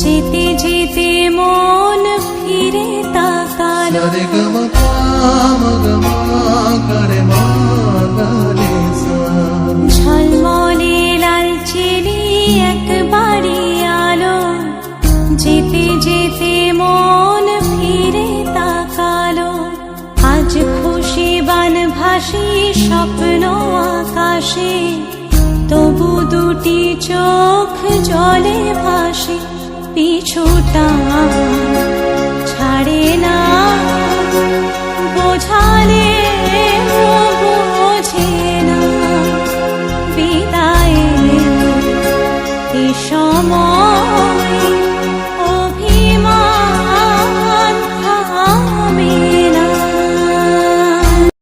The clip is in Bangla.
যেতে যেতে মন ফিরে তাকালো। ঝলমলে লাল আলো যেতে যেতে মন ফিরে তাকালো। আজ খুশি বান ভাসি স্বপ্ন আকাশে তবু দুটি চোখ জলে ভাসে পিছুটা ছাড়ে না। বোঝালে বোঝে না। বিদায় সময়